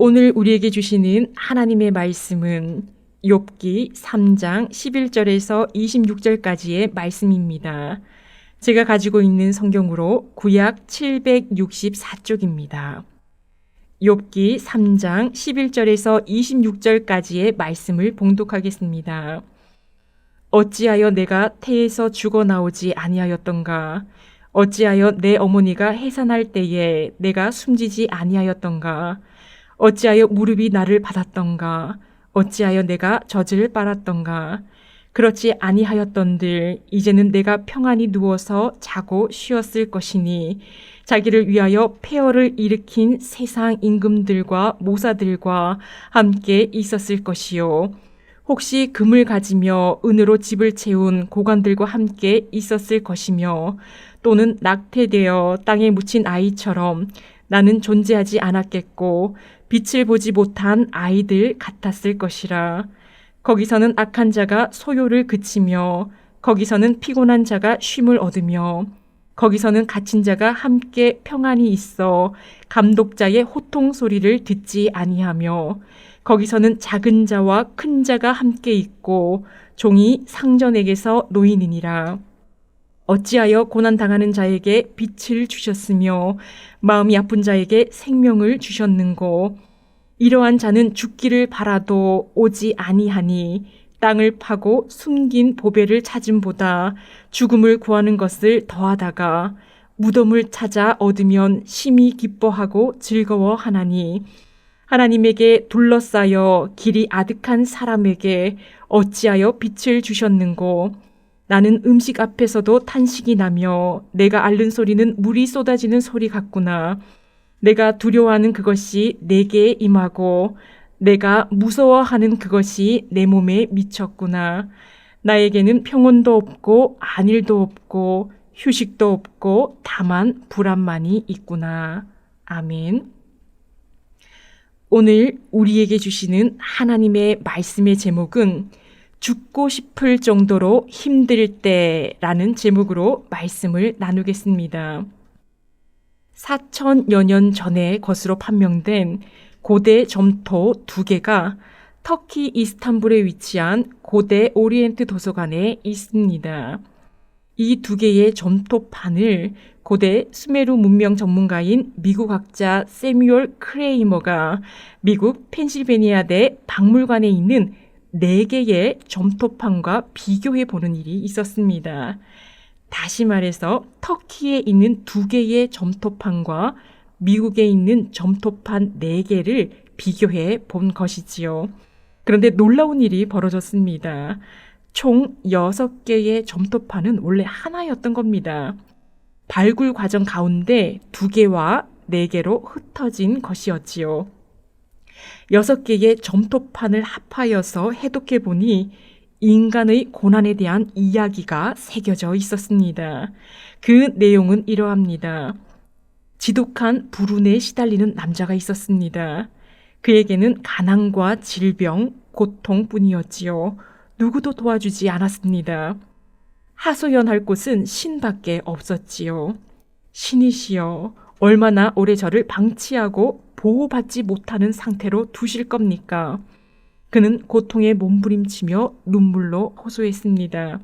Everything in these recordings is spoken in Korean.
오늘 우리에게 주시는 하나님의 말씀은 욥기 3장 11절에서 26절까지의 말씀입니다. 제가 가지고 있는 성경으로 구약 764쪽입니다. 욥기 3장 11절에서 26절까지의 말씀을 봉독하겠습니다. 어찌하여 내가 태에서 죽어 나오지 아니하였던가 어찌하여 내 어머니가 해산할 때에 내가 숨지지 아니하였던가 어찌하여 무릎이 나를 받았던가? 어찌하여 내가 젖을 빨았던가? 그렇지 아니하였던들 이제는 내가 평안히 누워서 자고 쉬었을 것이니 자기를 위하여 폐허를 일으킨 세상 임금들과 모사들과 함께 있었을 것이요. 혹시 금을 가지며 은으로 집을 채운 고관들과 함께 있었을 것이며 또는 낙태되어 땅에 묻힌 아이처럼 나는 존재하지 않았겠고 빛을 보지 못한 아이들 같았을 것이라. 거기서는 악한 자가 소요를 그치며 거기서는 피곤한 자가 쉼을 얻으며 거기서는 갇힌 자가 함께 평안히 있어 감독자의 호통 소리를 듣지 아니하며 거기서는 작은 자와 큰 자가 함께 있고 종이 상전에게서 놓이느니라. 어찌하여 고난 당하는 자에게 빛을 주셨으며 마음이 아픈 자에게 생명을 주셨는고? 이러한 자는 죽기를 바라도 오지 아니하니 땅을 파고 숨긴 보배를 찾음보다 죽음을 구하는 것을 더하다가 무덤을 찾아 얻으면 심히 기뻐하고 즐거워하나니 하나님에게 둘러싸여 길이 아득한 사람에게 어찌하여 빛을 주셨는고 나는 음식 앞에서도 탄식이 나며 내가 앓는 소리는 물이 쏟아지는 소리 같구나. 내가 두려워하는 그것이 내게 임하고 내가 무서워하는 그것이 내 몸에 미쳤구나. 나에게는 평온도 없고 안일도 없고 휴식도 없고 다만 불안만이 있구나. 아멘. 오늘 우리에게 주시는 하나님의 말씀의 제목은 죽고 싶을 정도로 힘들 때라는 제목으로 말씀을 나누겠습니다. 4천여 년 전의 것으로 판명된 고대 점토 두 개가 터키 이스탄불에 위치한 고대 오리엔트 도서관에 있습니다. 이 두 개의 점토판을 고대 수메르 문명 전문가인 미국 학자 세뮤얼 크레이머가 미국 펜실베니아대 박물관에 있는 네 개의 점토판과 비교해 보는 일이 있었습니다. 다시 말해서 터키에 있는 두 개의 점토판과 미국에 있는 점토판 네 개를 비교해 본 것이지요. 그런데 놀라운 일이 벌어졌습니다. 총 6개의 점토판은 원래 하나였던 겁니다. 발굴 과정 가운데 두 개와 네 개로 흩어진 것이었지요. 여섯 개의 점토판을 합하여서 해독해 보니 인간의 고난에 대한 이야기가 새겨져 있었습니다. 그 내용은 이러합니다. 지독한 불운에 시달리는 남자가 있었습니다. 그에게는 가난과 질병, 고통뿐이었지요. 누구도 도와주지 않았습니다. 하소연할 곳은 신밖에 없었지요. 신이시여, 얼마나 오래 저를 방치하고 보호받지 못하는 상태로 두실 겁니까? 그는 고통에 몸부림치며 눈물로 호소했습니다.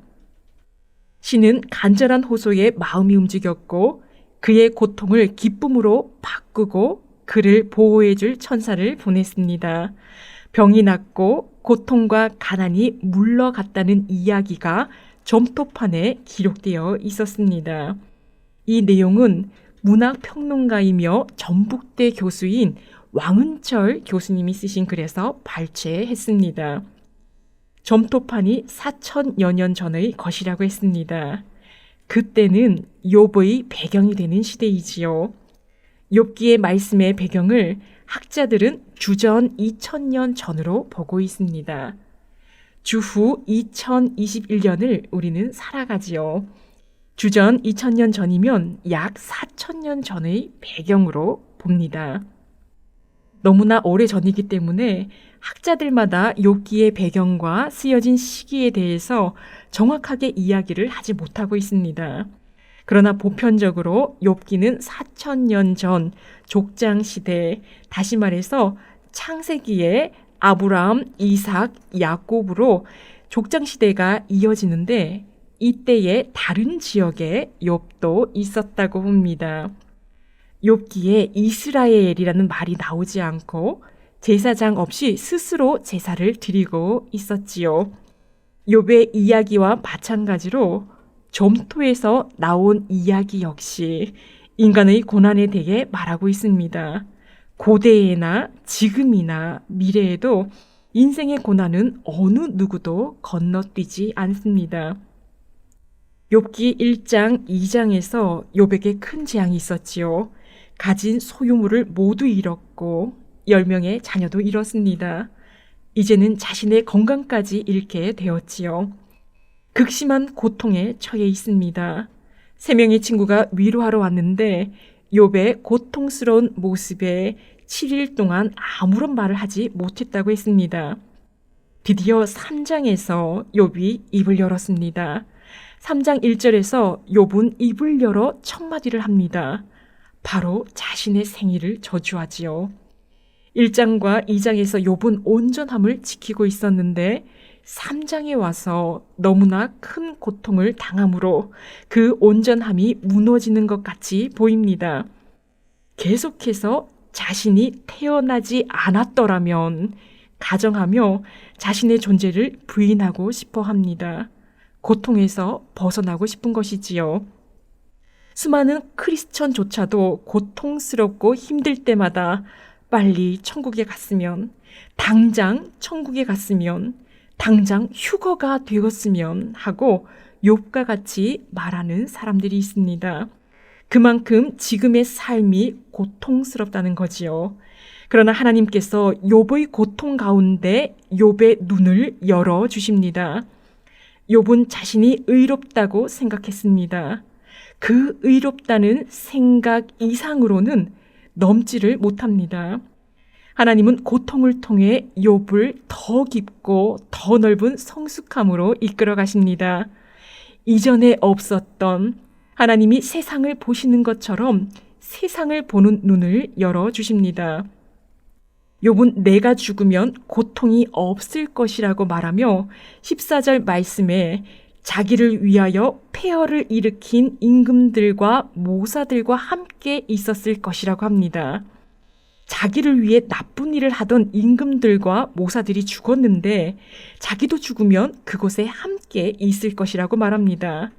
신은 간절한 호소에 마음이 움직였고 그의 고통을 기쁨으로 바꾸고 그를 보호해줄 천사를 보냈습니다. 병이 낫고 고통과 가난이 물러갔다는 이야기가 점토판에 기록되어 있었습니다. 이 내용은 문학 평론가이며 전북대 교수인 왕은철 교수님이 쓰신 글에서 발췌했습니다. 점토판이 4천여 년 전의 것이라고 했습니다. 그때는 욥의 배경이 되는 시대이지요. 욥기의 말씀의 배경을 학자들은 주전 2000년 전으로 보고 있습니다. 주후 2021년을 우리는 살아가지요. 주전 2000년 전이면 약 4000년 전의 배경으로 봅니다. 너무나 오래 전이기 때문에 학자들마다 욥기의 배경과 쓰여진 시기에 대해서 정확하게 이야기를 하지 못하고 있습니다. 그러나 보편적으로 욥기는 4000년 전 족장 시대, 다시 말해서 창세기에 아브라함, 이삭, 야곱으로 족장 시대가 이어지는데 이때에 다른 지역에 욥도 있었다고 봅니다. 욥기에 이스라엘이라는 말이 나오지 않고 제사장 없이 스스로 제사를 드리고 있었지요. 욥의 이야기와 마찬가지로 점토에서 나온 이야기 역시 인간의 고난에 대해 말하고 있습니다. 고대에나 지금이나 미래에도 인생의 고난은 어느 누구도 건너뛰지 않습니다. 욥기 1장 2장에서 욥에게 큰 재앙이 있었지요. 가진 소유물을 모두 잃었고 10명의 자녀도 잃었습니다. 이제는 자신의 건강까지 잃게 되었지요. 극심한 고통에 처해 있습니다. 세 명의 친구가 위로하러 왔는데 욥의 고통스러운 모습에 7일 동안 아무런 말을 하지 못했다고 했습니다. 드디어 3장에서 욥이 입을 열었습니다. 3장 1절에서 욥은 입을 열어 첫 마디를 합니다. 바로 자신의 생일을 저주하지요. 1장과 2장에서 욥은 온전함을 지키고 있었는데 3장에 와서 너무나 큰 고통을 당함으로 그 온전함이 무너지는 것 같이 보입니다. 계속해서 자신이 태어나지 않았더라면 가정하며 자신의 존재를 부인하고 싶어 합니다. 고통에서 벗어나고 싶은 것이지요. 수많은 크리스천조차도 고통스럽고 힘들 때마다 빨리 천국에 갔으면, 당장 천국에 갔으면, 당장 휴거가 되었으면 하고 욥과 같이 말하는 사람들이 있습니다. 그만큼 지금의 삶이 고통스럽다는 거지요. 그러나 하나님께서 욥의 고통 가운데 욥의 눈을 열어 주십니다. 욥은 자신이 의롭다고 생각했습니다. 그 의롭다는 생각 이상으로는 넘지를 못합니다. 하나님은 고통을 통해 욥을 더 깊고 더 넓은 성숙함으로 이끌어 가십니다. 이전에 없었던 하나님이 세상을 보시는 것처럼 세상을 보는 눈을 열어 주십니다. 욥은 내가 죽으면 고통이 없을 것이라고 말하며 14절 말씀에 자기를 위하여 폐허를 일으킨 임금들과 모사들과 함께 있었을 것이라고 합니다. 자기를 위해 나쁜 일을 하던 임금들과 모사들이 죽었는데 자기도 죽으면 그곳에 함께 있을 것이라고 말합니다.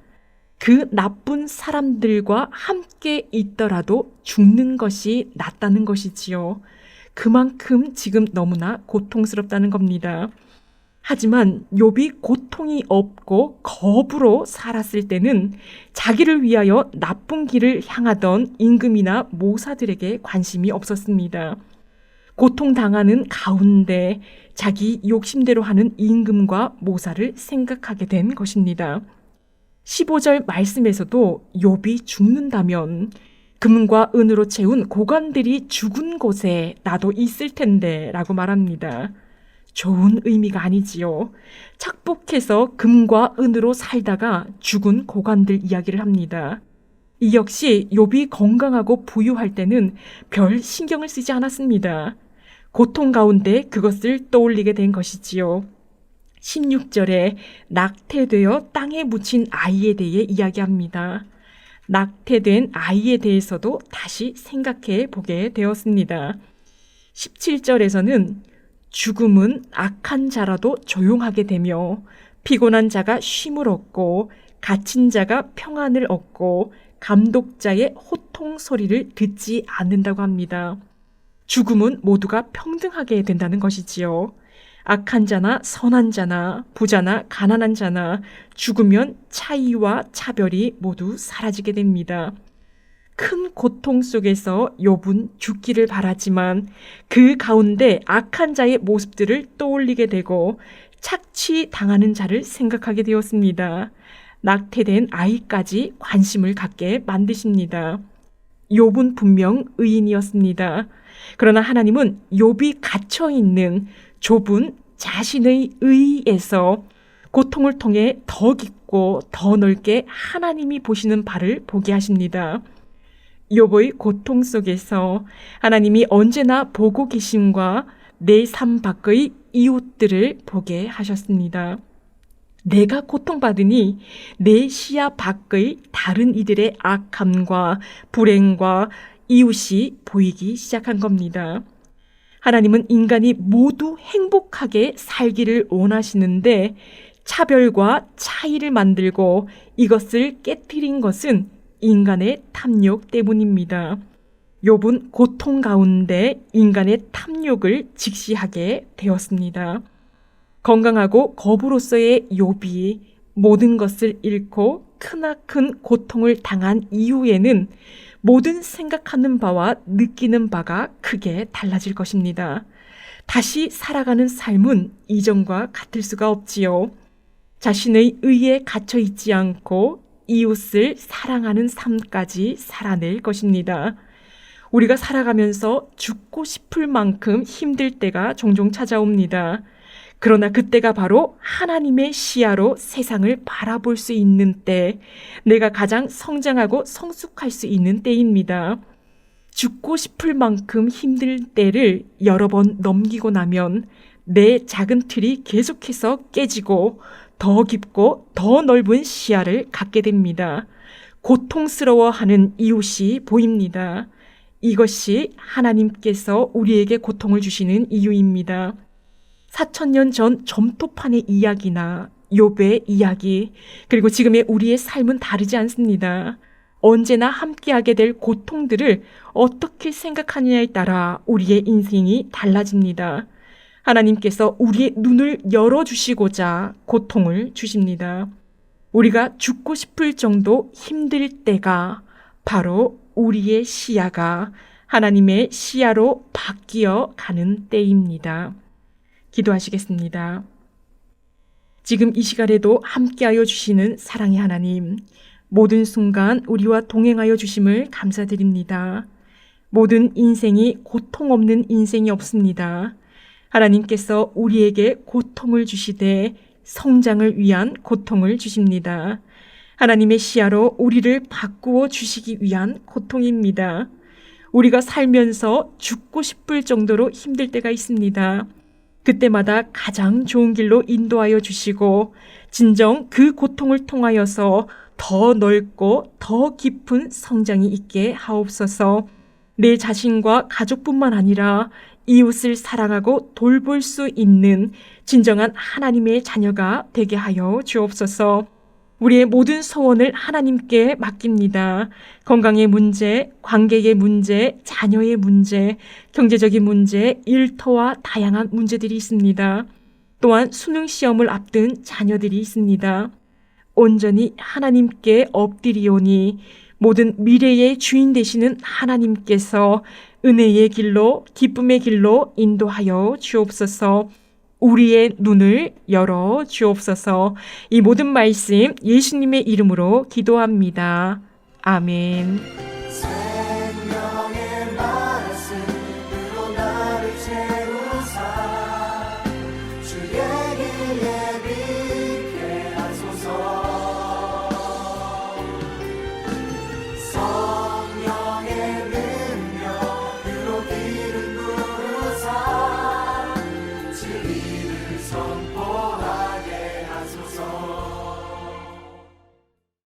그 나쁜 사람들과 함께 있더라도 죽는 것이 낫다는 것이지요. 그만큼 지금 너무나 고통스럽다는 겁니다. 하지만 욥이 고통이 없고 겁으로 살았을 때는 자기를 위하여 나쁜 길을 향하던 임금이나 모사들에게 관심이 없었습니다. 고통당하는 가운데 자기 욕심대로 하는 임금과 모사를 생각하게 된 것입니다. 15절 말씀에서도 욥이 죽는다면 금과 은으로 채운 고관들이 죽은 곳에 나도 있을 텐데 라고 말합니다. 좋은 의미가 아니지요. 착복해서 금과 은으로 살다가 죽은 고관들 이야기를 합니다. 이 역시 욥이 건강하고 부유할 때는 별 신경을 쓰지 않았습니다. 고통 가운데 그것을 떠올리게 된 것이지요. 16절에 낙태되어 땅에 묻힌 아이에 대해 이야기합니다. 낙태된 아이에 대해서도 다시 생각해 보게 되었습니다. 17절에서는 죽음은 악한 자라도 조용하게 되며 피곤한 자가 쉼을 얻고 갇힌 자가 평안을 얻고 감독자의 호통 소리를 듣지 않는다고 합니다. 죽음은 모두가 평등하게 된다는 것이지요. 악한 자나 선한 자나 부자나 가난한 자나 죽으면 차이와 차별이 모두 사라지게 됩니다. 큰 고통 속에서 욥은 죽기를 바라지만 그 가운데 악한 자의 모습들을 떠올리게 되고 착취 당하는 자를 생각하게 되었습니다. 낙태된 아이까지 관심을 갖게 만드십니다. 욥은 분명 의인이었습니다. 그러나 하나님은 욥이 갇혀 있는 좁은 자신의 의에서 고통을 통해 더 깊고 더 넓게 하나님이 보시는 바를 보게 하십니다. 욥의 고통 속에서 하나님이 언제나 보고 계심과 내 삶 밖의 이웃들을 보게 하셨습니다. 내가 고통받으니 내 시야 밖의 다른 이들의 악함과 불행과 이웃이 보이기 시작한 겁니다. 하나님은 인간이 모두 행복하게 살기를 원하시는데 차별과 차이를 만들고 이것을 깨뜨린 것은 인간의 탐욕 때문입니다. 욥은 고통 가운데 인간의 탐욕을 직시하게 되었습니다. 건강하고 거부로서의 욥이 모든 것을 잃고 크나큰 고통을 당한 이후에는 모든 생각하는 바와 느끼는 바가 크게 달라질 것입니다. 다시 살아가는 삶은 이전과 같을 수가 없지요. 자신의 의에 갇혀 있지 않고 이웃을 사랑하는 삶까지 살아낼 것입니다. 우리가 살아가면서 죽고 싶을 만큼 힘들 때가 종종 찾아옵니다. 그러나 그때가 바로 하나님의 시야로 세상을 바라볼 수 있는 때, 내가 가장 성장하고 성숙할 수 있는 때입니다. 죽고 싶을 만큼 힘들 때를 여러 번 넘기고 나면 내 작은 틀이 계속해서 깨지고 더 깊고 더 넓은 시야를 갖게 됩니다. 고통스러워하는 이웃이 보입니다. 이것이 하나님께서 우리에게 고통을 주시는 이유입니다. 4천년 전 점토판의 이야기나 욥의 이야기, 그리고 지금의 우리의 삶은 다르지 않습니다. 언제나 함께하게 될 고통들을 어떻게 생각하느냐에 따라 우리의 인생이 달라집니다. 하나님께서 우리의 눈을 열어주시고자 고통을 주십니다. 우리가 죽고 싶을 정도 힘들 때가 바로 우리의 시야가 하나님의 시야로 바뀌어 가는 때입니다. 기도하시겠습니다. 지금 이 시간에도 함께하여 주시는 사랑의 하나님, 모든 순간 우리와 동행하여 주심을 감사드립니다. 모든 인생이 고통 없는 인생이 없습니다. 하나님께서 우리에게 고통을 주시되 성장을 위한 고통을 주십니다. 하나님의 시야로 우리를 바꾸어 주시기 위한 고통입니다. 우리가 살면서 죽고 싶을 정도로 힘들 때가 있습니다. 그때마다 가장 좋은 길로 인도하여 주시고 진정 그 고통을 통하여서 더 넓고 더 깊은 성장이 있게 하옵소서. 내 자신과 가족뿐만 아니라 이웃을 사랑하고 돌볼 수 있는 진정한 하나님의 자녀가 되게 하여 주옵소서. 우리의 모든 소원을 하나님께 맡깁니다. 건강의 문제, 관계의 문제, 자녀의 문제, 경제적인 문제, 일터와 다양한 문제들이 있습니다. 또한 수능 시험을 앞둔 자녀들이 있습니다. 온전히 하나님께 엎드리오니 모든 미래의 주인 되시는 하나님께서 은혜의 길로 기쁨의 길로 인도하여 주옵소서. 우리의 눈을 열어 주옵소서. 이 모든 말씀 예수님의 이름으로 기도합니다. 아멘.